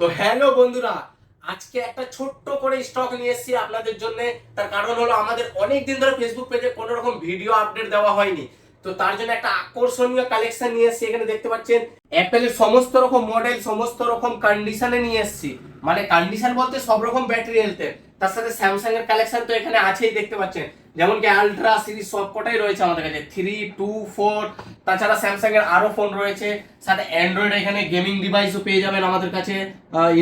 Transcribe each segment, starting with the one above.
তো হ্যালো বন্ধুরা, আজকে একটা ছোট্ট করে স্টক নিয়ে এসেছি আপনাদের জন্য। তার কারণ হলো আমাদের অনেক দিন ধরে ফেসবুক পেজে কোনো রকম ভিডিও আপডেট দেওয়া হয়নি। তো তার জন্য একটা আকর্ষণীয় কালেকশন নিয়ে এসেছি। এখানে দেখতে পাচ্ছেন অ্যাপেলের সমস্ত রকম মডেল সমস্ত রকম কন্ডিশনে নিয়ে এসেছি। মানে কন্ডিশন বলতে সব রকম ব্যাটারি হেলথের তার সাথে স্যামসাং এর কালেকশন তো এখানে আছেই, দেখতে পাচ্ছেন। যেমন কি আলট্রা সিরিজ সব কটাই রয়েছে আমাদের কাছে। থ্রি টু ফোর তাছাড়া স্যামসাং এর আরও ফোন রয়েছে। সাথে অ্যান্ড্রয়েড এখানে গেমিং ডিভাইসও পেয়ে যাবেন আমাদের কাছে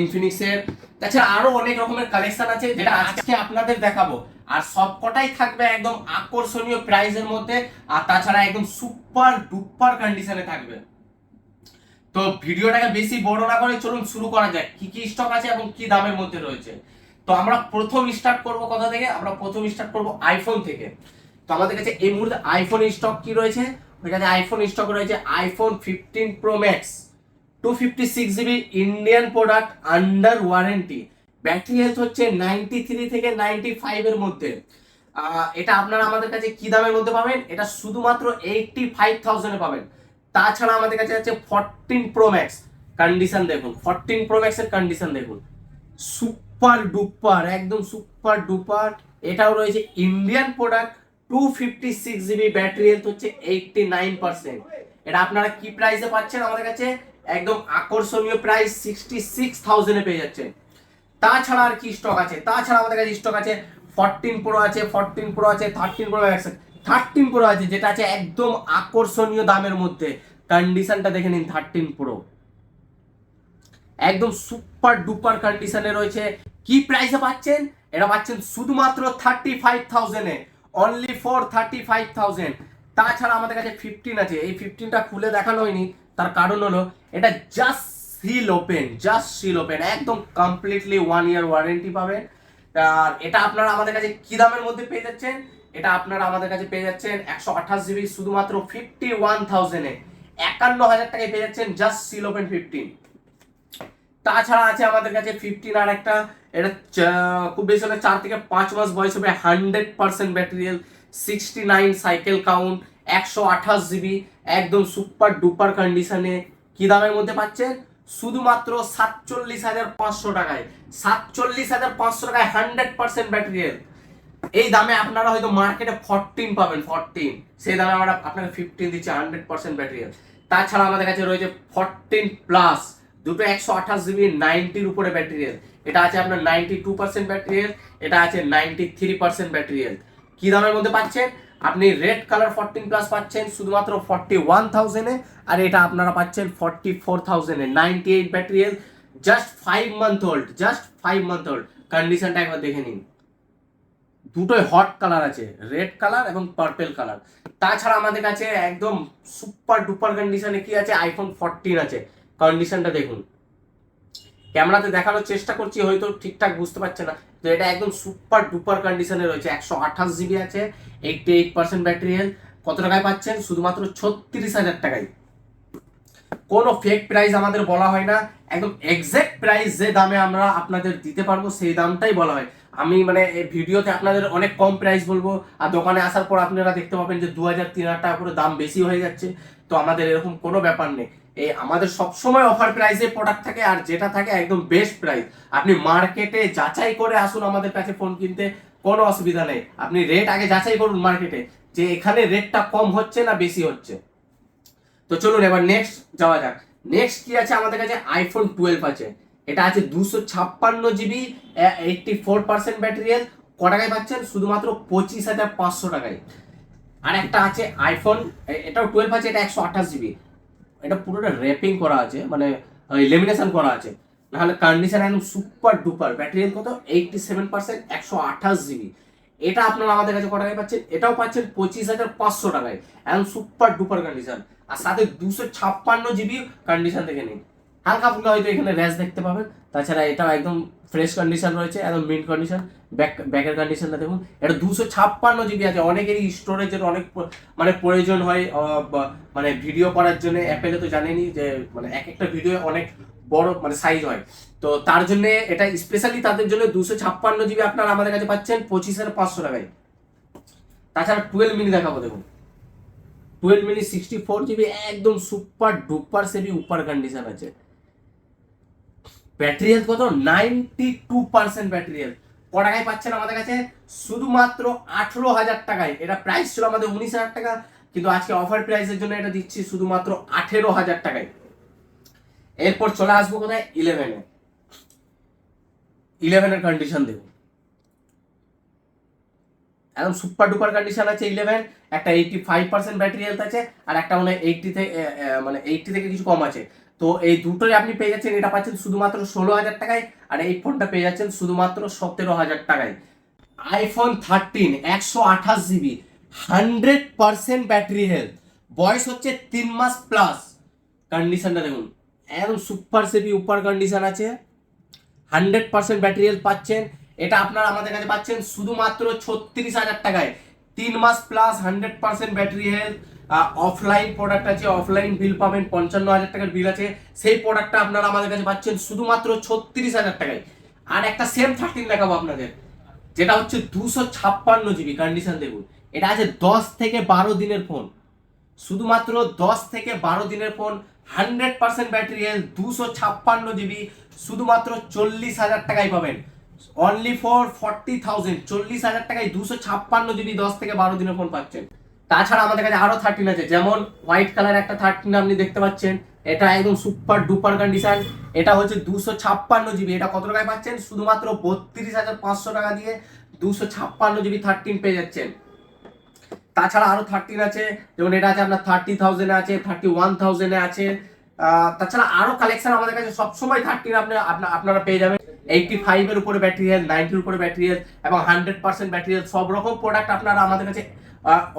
ইনফিনিক্স এর। তাছাড়া আরও অনেক রকমের কালেকশন আছে, যেটা আজকে আপনাদের দেখাবো। আর সব কটাই থাকবে একদম আকর্ষণীয় প্রাইসের মধ্যে, আর তাছাড়া একদম সুপার ডুপার কন্ডিশনে থাকবে। তো ভিডিওটাকে বেশি বড় না করে চলুন শুরু করা যাক, কি কি স্টক আছে এবং কি দামের মধ্যে রয়েছে। তো আমরা প্রথম স্টার্ট করব কথা থেকে? আমরা প্রথম স্টার্ট করব আইফোন থেকে। তো আমাদের কাছে এই মুহূর্তে আইফোন স্টক কি রয়েছে? ওই কাছে আইফোন স্টক রয়েছে iPhone fifteen pro max two fifty six GB Indian product under warranty battery health হচ্ছে নাইনটি থ্রি থেকে নাইনটি ফাইভের মধ্যে। এটা আপনারা আমাদের কাছে কি দামের মধ্যে পাবেন? এটা শুধুমাত্র এইটটি ফাইভ থাউজেন্ডে পাবেন। তাছাড়া আমাদের কাছে আছে ফোরটিন প্রো ম্যাক্স কন্ডিশন দেখুন ফোরটিন প্রো ম্যাক্সের কন্ডিশন দেখুন। সুপার ডুপার একদম সুপার ডুপার এটাও রয়েছে Indian product two fifty six GB battery health হচ্ছে এইটটি নাইন পার্সেন্ট এটা আপনারা কি প্রাইসে পাচ্ছেন আমাদের কাছে? একদম আকর্ষণীয় প্রাইস সিক্সটি সিক্স থাউজেন্ডে পেয়ে যাচ্ছেন। তাছাড়া আর কি স্টক আছে? তাছাড়া আমাদের কাছে স্টক আছে ফোরটিন প্রো আছে ফোরটিন প্রো আছে thirteen pro max thirteen pro আছে, যেটা আছে একদম আকর্ষণীয় দামের মধ্যে। কন্ডিশনটা দেখে নিন থার্টিন প্রো একদম সুপার ডুপার কন্ডিশনে রয়েছে। কি প্রাইসে পাচ্ছেন? এটা পাচ্ছেন শুধুমাত্র thirty five থাউজেন্ডে only for thirty five thousand তাছাড়া আমাদের কাছে ফিফটিন আছে। এই ফিফটিনটা খুলে দেখানো হয়নি, তার কারণ হলো, এটা just seal open just seal open একদম কমপ্লিটলি ওয়ান ইয়ার ওয়ারেন্টি পাবেন। আর এটা আপনারা আমাদের কাছে কি দামের মধ্যে পেয়ে যাচ্ছেন? এটা আপনারা আমাদের কাছে পেয়ে যাচ্ছেন একশো আঠাশ জিবি শুধুমাত্র ফিফটি ওয়ান থাউজেন্ডে একান্ন হাজার টাকায় পেয়ে যাচ্ছেন জাস্ট সিল ওপেন ফিফটিন তাছাড়া আছে আমাদের কাছে ফিফটিন আর একটা, এটা খুব বেশি হলে চার থেকে পাঁচ মাস বয়স হবে হান্ড্রেড পার্সেন্ট ব্যাটারিয়াল সিক্সটি নাইন সাইকেল কাউন্ট একশো আঠাশ জিবি একদম সুপার ডুপার কন্ডিশনে কি দামের মধ্যে পাচ্ছেন? শুধুমাত্র সাতচল্লিশ হাজার পাঁচশো টাকায়। সাতচল্লিশ হাজার পাঁচশো টাকায় হান্ড্রেড পার্সেন্ট ব্যাটারিয়াল এই দামে আপনারা হয়তো মার্কেটে ফরটিন পাবেন ফরটিন সেই দামে আমরা আপনাকে ফিফটিন দিচ্ছি হান্ড্রেড পার্সেন্ট ব্যাটারিয়াল তাছাড়া আমাদের কাছে রয়েছে ফরটিন প্লাস দুটো একশো আঠাশ জিবি নাইনটির উপরে ব্যাটারিয়াল এটা আছে আপনার নাইনটি টু পার্সেন্ট ব্যাটারিয়াল এটা আছে নাইনটি থ্রি পার্সেন্ট ব্যাটারিয়াল কি দামের মধ্যে পাচ্ছেন? আপনি রেড কালার ফোরটিন প্লাস পাচ্ছেন, শুধুমাত্র ফর্টি ওয়ান থাউজেন্ডে আর এটা আপনারা পাচ্ছেন ফর্টি ফোর থাউজেন্ডে ninety eight ব্যাটারিয়াল just five month old just five month old কন্ডিশনটা একবার দেখে নিন। দুটোই হট কালার আছে রেড কালার এবং পার্পেল কালার তাছাড়া আমাদের কাছে একদম সুপার ডুপার কন্ডিশনে কি আছে? আইফোন ফোরটিন আছে। কন্ডিশনটা দেখুন। ক্যামেরাতে দেখানোর চেষ্টা করছি, হয়তো ঠিকঠাক বুঝতে পারছে না। তো এটা একদম সুপার ডুপার কন্ডিশনে রয়েছে। একশো আঠাশ জিবি আছে eighty eight percent battery health কত টাকায় পাচ্ছেন? শুধুমাত্র ছত্রিশ হাজার টাকায়। কোনো ফেক প্রাইস আমাদের বলা হয় না। একদম এক্সাক্ট প্রাইস যে দামে আমরা আপনাদের দিতে পারব, সেই দামটাই বলা হয়। আমি মানে ভিডিওতে আপনাদের অনেক কম প্রাইস বলব। আর দোকানে আসার পর আপনারা দেখতে পাবেন যে দু হাজার, তিন হাজার টাকা করে দাম বেশি হয়ে যাচ্ছে। তো আমাদের এরকম কোনো ব্যাপার নেই। এই আমাদের সবসময় অফার প্রাইসে প্রোডাক্ট থাকে আর যেটা থাকে একদম বেস্ট প্রাইস আপনি মার্কেটে যাচাই করে আসুন আমাদের কাছে ফোন কিনতে, কোনো অসুবিধা নেই। আপনি রেট আগে যাচাই করুন মার্কেটে যে এখানে রেটটা কম হচ্ছে না বেশি হচ্ছে। তো চলুন এবার নেক্সট যাওয়া যাক। নেক্সট কি আছে আমাদের কাছে? আইফোন টুয়েলভ আছে। এটা আছে দুশো ছাপ্পান্ন জিবি এইটটি ফোর পার্সেন্ট ব্যাটারিয়াল ক টাকায় পাচ্ছেন? শুধুমাত্র পঁচিশ হাজার পাঁচশো টাকায়। আর একটা আছে আইফোন এটাও টুয়েলভ আছে, এটা একশো আঠাশ জিবি এটা পুরোটা র্যাপিং করা আছে মানে লেমিনেশন করা আছে। নাহলে কন্ডিশন একদম সুপার ডুপার ব্যাটারি কত? এইটটি সেভেন পার্সেন্ট একশো আঠাশ জিবি এটা আপনারা আমাদের কাছে কত টাকায় পাচ্ছেন? এটাও পাচ্ছেন পঁচিশ হাজার পাঁচশো টাকায়। একদম সুপার ডুপার কন্ডিশন আর সাথে দুশো ছাপ্পান্ন জিবি কন্ডিশন থেকে নিন। হালকা ফুলকা হয়তো এখানে র্যাশ দেখতে পাবেন। তাছাড়া এটাও একদম ফ্রেশ কন্ডিশন রয়েছে, একদম মিন্ট কন্ডিশন ব্যাক ব্যাকের কন্ডিশনটা দেখুন। এটা দুশো ছাপ্পান্ন জিবি আছে, অনেকেরই স্টোরেজের অনেক মানে প্রয়োজন হয় মানে ভিডিও করার জন্য। অ্যাপেলে তো জানেনই যে মানে এক একটা ভিডিও অনেক বড় মানে সাইজ হয়। তো তার জন্য এটা স্পেশালি তাদের জন্য দুশো ছাপ্পান্ন জিবি আপনারা আমাদের কাছে পাচ্ছেন, পঁচিশ হাজার পাঁচশো টাকায়। তাছাড়া টুয়েলভ মিনি দেখাবো দেখুন। Twelve mini sixty four GB একদম সুপার ডুপার সেবি উপার কন্ডিশন আছে। ব্যাটারি হেলথ কত? Ninety two percent battery health ক টাকায় পাচ্ছেন আমাদের কাছে? শুধুমাত্র আঠেরো হাজার টাকায়। এটা প্রাইস ছিল আমাদের উনিশ হাজার টাকা, কিন্তু আজকে অফার প্রাইসের জন্য এটা দিচ্ছি শুধুমাত্র আঠেরো হাজার টাকায়। এরপর চলে আসব কোথায়? ইলেভেনে ইলেভেনের কন্ডিশন দেখুন। একদম সুপার ডুপার কন্ডিশন আছে ইলেভেন একটা eighty five percent battery health আছে, আর একটা মানে এইটটি থেকে মানে এইটটি থেকে কিছু কম আছে। তো এই দুটোই আপনি পেয়ে যাচ্ছেন, এটা পাচ্ছেন শুধুমাত্র ষোলো হাজার টাকায় আর এই ফোনটা পেয়ে যাচ্ছেন শুধুমাত্র সতেরো হাজার টাকায়। আইফোন থার্টিন একশো আঠাশ GB hundred percent battery health বয়স হচ্ছে তিন মাস প্লাস কন্ডিশনটা দেখুন, একদম সুপার সেভি উপার কন্ডিশন আছে। হান্ড্রেড পার্সেন্ট ব্যাটারি হেলথ পাচ্ছেন, এটা আপনারা আমাদের কাছে পাচ্ছেন শুধুমাত্র ছত্রিশ হাজার টাকায়। তিন মাস plus hundred percent battery health offline product আছে অফলাইন বিল পাবেন, পঞ্চান্ন হাজার টাকার বিল আছে। সেই প্রোডাক্টটা আপনারা আমাদের কাছে পাচ্ছেন শুধুমাত্র ছত্রিশ হাজার টাকায়। আর একটা সেম থার্টিন দেখাবো আপনাদের, যেটা হচ্ছে দুশো ছাপ্পান্ন জিবি কন্ডিশন দেখুন। এটা আছে দশ থেকে বারো দিনের ফোন শুধুমাত্র দশ থেকে বারো দিনের phone hundred percent battery health দুশো ছাপ্পান্ন জিবি শুধুমাত্র চল্লিশ হাজার টাকায় পাবেন। অনলি ফর ফর্টি থাউজেন্ড চল্লিশ হাজার টাকায় দুশো ছাপ্পান্ন জিবি দশ থেকে বারো দিনের ফোন পাচ্ছেন। তাছাড়া আমাদের কাছে আরও থার্টিন আছে, যেমন হোয়াইট কালার একটা থার্টিন আপনি দেখতে পাচ্ছেন, এটা একদম সুপার ডুপার কন্ডিশন এটা হচ্ছে দুশো ছাপ্পান্ন জিবি এটা কত টাকায় পাচ্ছেন? শুধুমাত্র বত্রিশ হাজার পাঁচশো টাকা দিয়ে দুশো ছাপ্পান্ন জিবি থার্টিন পেয়ে যাচ্ছেন। তাছাড়া আরও থার্টিন আছে, যেমন এটা আছে আপনার থার্টি থাউজেন্ডে আছে থার্টি ওয়ান থাউজেন্ডে আছে তাছাড়া আরও কালেকশন আমাদের কাছে সবসময় থার্টিন আপনার আপনা- আপনারা পেয়ে যাবেন। এইটটি ফাইভের উপরে ব্যাটারি হেলথ নাইনটির উপরে ব্যাটারি হেলথ এবং হান্ড্রেড পার্সেন্ট ব্যাটারি হেলথ সব রকম প্রোডাক্ট আপনারা আমাদের কাছে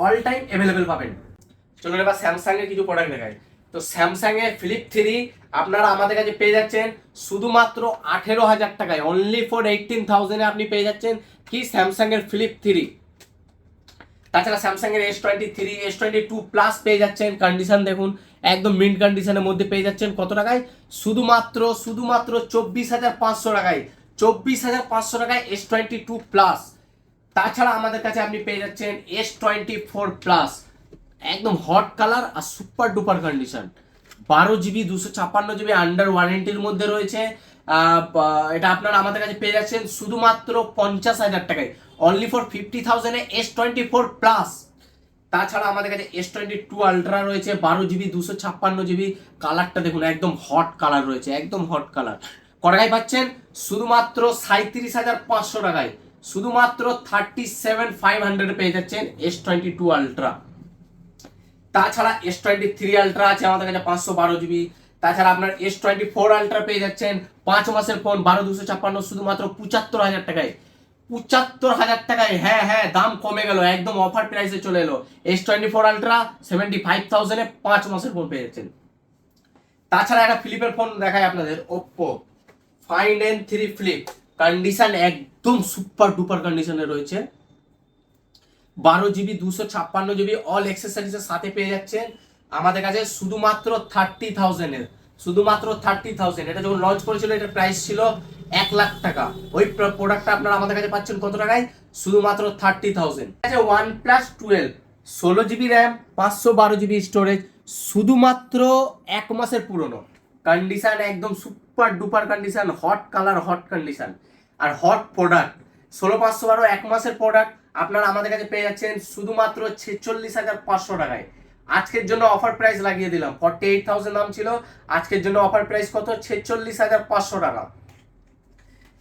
অল টাইম অ্যাভেলেবেল পাবেন। চলুন এবার স্যামসাং এর কিছু প্রোডাক্ট দেখাই। তো স্যামসাং এর ফ্লিপ থ্রি আপনারা আমাদের কাছে পেয়ে যাচ্ছেন শুধুমাত্র আঠেরো হাজার টাকায়। অনলি ফর এইটিন থাউজেন্ডে আপনি পেয়ে যাচ্ছেন কি স্যামসাং এর ফ্লিপ থ্রি তাছাড়া স্যামসাং এর S twenty three S twenty two plus পেয়ে যাচ্ছেন। কন্ডিশন দেখুন, একদম মিন্ট কন্ডিশনের মধ্যে পেয়ে যাচ্ছেন কত টাকায়? শুধুমাত্র শুধুমাত্র চব্বিশ হাজার পাঁচশো টাকায়। চব্বিশ হাজার পাঁচশো টাকায় এস টোয়েন্টি টু প্লাস তাছাড়া আমাদের কাছে আপনি পেয়ে যাচ্ছেন এস টোয়েন্টি ফোর প্লাস একদম হট কালার আর সুপার ডুপার কন্ডিশন বারো জিবি দুশো ছাপ্পান্ন জিবি আন্ডার ওয়ারেন্টির মধ্যে রয়েছে। এটা আপনারা আমাদের কাছে পেয়ে যাচ্ছেন শুধুমাত্র পঞ্চাশ হাজার টাকায়। অনলি ফর ফিফটি থাউজেন্ডে এস টোয়েন্টি ফোর প্লাস তাছাড়া আমাদের কাছে এস টোয়েন্টি টু আলট্রা রয়েছে, বারো জিবি দুশো ছাপ্পান্ন জিবি কালারটা দেখুন, একদম হট কালার রয়েছে, একদম হট কালার কটাকায় পাচ্ছেন শুধুমাত্র সাঁত্রিশ হাজার পাঁচশো টাকায়। শুধুমাত্র থার্টি সেভেন ফাইভ হান্ড্রেড পেয়ে যাচ্ছেন এস টোয়েন্টি টু আলট্রা তাছাড়া এস টোয়েন্টি থ্রি আলট্রা আছে আমাদের কাছে পাঁচশো বারো জিবি তাছাড়া আপনার এস টোয়েন্টি ফোর আলট্রা পেয়ে যাচ্ছেন পাঁচ মাসের ফোন বারো দুশো ছাপ্পান্ন, শুধুমাত্র পঁচাত্তর হাজার টাকায়। পঁচাত্তর হাজার টাকায় হ্যাঁ হ্যাঁ দাম কমে গেল, একদম অফার প্রাইসে চলে এলো। S twenty four ultra seventy five থাউজেন্ডে পাঁচ মাসের ফোন পেয়ে যাচ্ছেন। তাছাড়া একটা ফ্লিপের ফোন দেখায় আপনাদের Oppo Find N three flip condition একদম সুপার ডুপার কন্ডিশনে রয়েছে। বারো জিবি, দুশো ছাপ্পান্ন জিবি অল এক্সেসরিজের সাথে পেয়ে যাচ্ছেন। আমাদের কাছে শুধুমাত্র থার্টি থাউজেন্ডের শুধুমাত্র থার্টি থাউজেন্ড এটা যখন লঞ্চ করেছিল, এটার প্রাইস ছিল এক লাখ টাকা। ওই প্রোডাক্টটা আপনারা আমাদের কাছে পাচ্ছেন কত টাকায়? শুধুমাত্র থার্টি থাউজেন্ড আছে ওয়ান প্লাস টুয়েলভ ষোলো জিবি র্যাম পাঁচশো বারো জিবি স্টোরেজ শুধুমাত্র এক মাসের পুরনো। কন্ডিশন একদম super duper condition hot colour hot condition আর হট প্রোডাক্ট ষোলো পাঁচশো বারো, এক মাসের প্রোডাক্ট আপনারা আমাদের কাছে পেয়ে যাচ্ছেন শুধুমাত্র ছেচল্লিশ হাজার পাঁচশো টাকায়। আজকের জন্য অফার প্রাইস লাগিয়ে দিলাম ফর্টি এইট থাউজেন্ড দাম ছিল, আজকের জন্য অফার প্রাইস কত? ছেচল্লিশ হাজার পাঁচশো টাকা।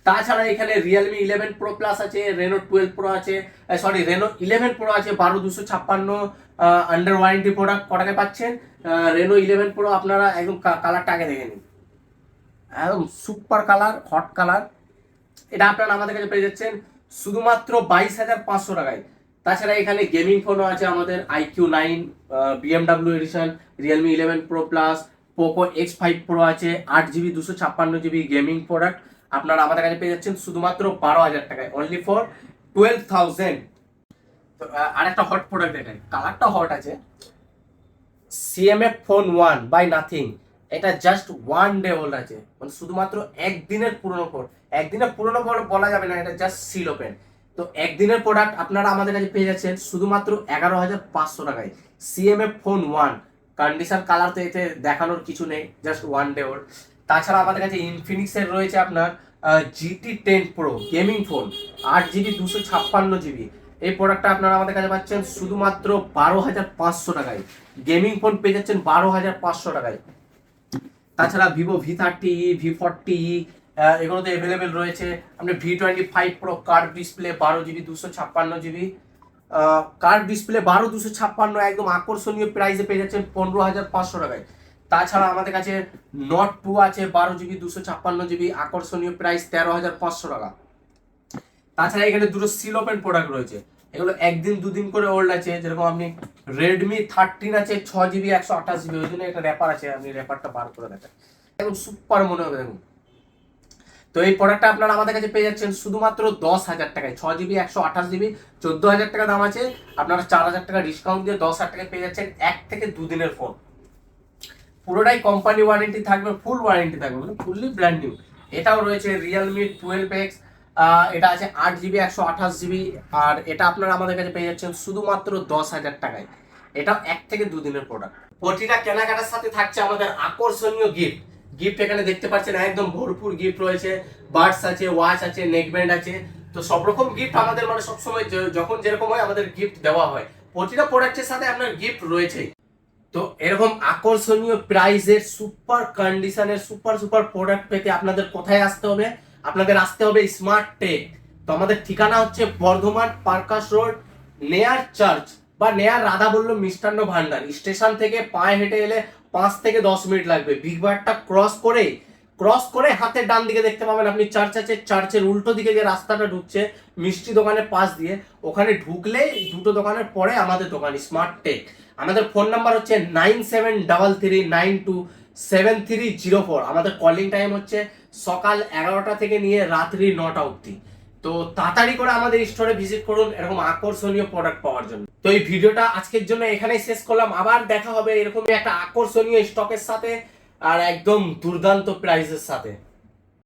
তাছাড়া এখানে রিয়েলমি ইলেভেন প্রো প্লাস আছে রেনো টুয়েলভ প্রো আছে সরি রেনো ইলেভেন প্রো আছে, বারো দুশো ছাপ্পান্ন আন্ডার ওয়ারেন্টি প্রোডাক্ট কটাকে পাচ্ছেন? রেনো ইলেভেন প্রো আপনারা একদম কালারটা আগে দেখে নিন। একদম সুপার কালার হট কালার এটা আপনারা আমাদের কাছে পেয়ে যাচ্ছেন শুধুমাত্র বাইশ হাজার পাঁচশো টাকায়। তাছাড়া এখানে গেমিং ফোনও আছে আমাদের iQOO nine BMW edition Realme eleven pro plus Poco X five pro আছে, আট জিবি দুশো ছাপ্পান্ন জিবি গেমিং প্রোডাক্ট আপনারা আমাদের কাছে পেয়ে যাচ্ছেন শুধুমাত্র বারো হাজার টাকায় অনলি ফর টুয়েলভ থাউজেন্ড আর একটা হট প্রোডাক্ট দেখাই কালারটা হট আছে। CMF phone one by nothing এটা জাস্ট ওয়ান ডে ওল্ড আছে। মানে শুধুমাত্র একদিনের পুরনো ফোন একদিনের পুরনো বলা যাবে না, এটা জাস্ট সিল ওপেন তো একদিনের প্রোডাক্ট আপনারা আমাদের কাছে পেয়ে যাচ্ছেন শুধুমাত্র এগারো হাজার পাঁচশো টাকায়। CMF phone one condition colour তো এতে দেখানোর কিছু নেই জাস্ট ওয়ান ডে ওল্ড তাছাড়া আমাদের কাছে ইনফিনিক্সের রয়েছে আপনার GT ten pro gaming phone আট জিবি দুশো ছাপ্পান্ন জিবি এই প্রোডাক্টটা আপনারা আমাদের কাছে পাচ্ছেন শুধুমাত্র বারো হাজার পাঁচশো টাকায়। গেমিং ফোন পেয়ে যাচ্ছেন বারো হাজার পাঁচশো টাকায়। তাছাড়া Vivo V thirty V forty এগুলোতে অ্যাভেলেবেল রয়েছে। আপনি V twenty five pro curved display বারো জিবি দুশো ছাপ্পান্ন জিবি কার্ড ডিসপ্লে বারো, দুশো ছাপ্পান্ন একদম আকর্ষণীয় প্রাইসে পেয়ে যাচ্ছেন পনেরো হাজার পাঁচশো টাকায়। তাছাড়া আমাদের কাছে নট টু আছে, বারো জিবি দুশো ছাপ্পান্ন জিবি আকর্ষণীয় প্রাইস তেরো হাজার পাঁচশো টাকা। তাছাড়া এখানে দুটো সিল ওপেন প্রোডাক্ট রয়েছে। এগুলো একদিন, দুদিন করে ওল্ড আছে। যেরকম আপনি রেডমি থার্টিন আছে, ছ জিবি একশো আঠাশ জিবি ওই জন্য একটা র্যাপার আছে। আপনি র্যাপারটা বার করে দেখেন। একদম সুপার মনে হবে, দেখুন। তো এই প্রোডাক্টটা আপনারা আমাদের কাছে পেয়ে যাচ্ছেন শুধুমাত্র দশ হাজার টাকায়। ছ জিবি একশো আঠাশ জিবি চোদ্দ হাজার টাকা দাম আছে। আপনারা চার হাজার টাকা ডিসকাউন্ট দিয়ে দশ হাজার টাকায় পেয়ে যাচ্ছেন এক থেকে দুদিনের ফোন পুরোটাই কোম্পানি ওয়ারেন্টি থাকবে ফুল ওয়ারেন্টি থাকবে মানে ফুললি ব্র্যান্ড নিউ এটাও রয়েছে রিয়েলমি টুয়েলভ এক্স এটা আছে আট জিবি একশো আঠাশ জিবি আর এটা আপনারা আমাদের কাছে পেয়ে যাচ্ছেন শুধুমাত্র দশ হাজার টাকায়। এটা এক থেকে দুদিনের প্রোডাক্ট প্রতিটা কেনাকাটার সাথে থাকছে আমাদের আকর্ষণীয় গিফট গিফট এখানে দেখতে পাচ্ছেন, একদম ভরপুর গিফট রয়েছে। বার্ডস আছে ওয়াচ আছে নেক ব্যান্ড আছে। তো সব রকম গিফট আমাদের মানে সবসময় যখন যেরকম হয় আমাদের গিফট দেওয়া হয়। প্রতিটা প্রোডাক্টের সাথে আপনার গিফট রয়েছেই। তো এরকম আকর্ষণীয় প্রাইজের সুপার কন্ডিশনের সুপার সুপার প্রোডাক্ট পেতে আপনাদের কোথায় আসতে হবে? আপনাদের আসতে হবে স্মার্ট টেক তো আমাদের ঠিকানা হচ্ছে Bardhaman Parkas road near church বা নেয়ার রাধা বলল মিষ্টান্ন ভান্ডার। স্টেশন থেকে পায়ে হেঁটে এলে পাঁচ থেকে দশ মিনিট লাগবে। বিগ বারটা ক্রস করে ক্রস করে হাতের ডান দিকে দেখতে পাবেন আপনি চার্চ আছে চার্চের উল্টো দিকে যে রাস্তাটা ঢুকছে, মিষ্টি দোকানের পাশ দিয়ে, ওখানে ঢুকলে দুটো দোকানের পরে আমাদের দোকান স্মার্ট টেক আমাদের ফোন নাম্বার হচ্ছে nine seven double three nine two seven three zero four আমাদের কলিং টাইম হচ্ছে সকাল এগারোটা থেকে নিয়ে রাত্রি নটা অবধি। তো তাড়াতাড়ি করে আমাদের স্টোরে ভিজিট করুন, এরকম আকর্ষণীয় প্রোডাক্ট পাওয়ার জন্য। তো এই ভিডিওটা আজকের জন্য এখানেই শেষ করলাম। আবার দেখা হবে এরকম একটা আকর্ষণীয় স্টকের সাথে আর একদম দুর্দান্ত প্রাইসের সাথে।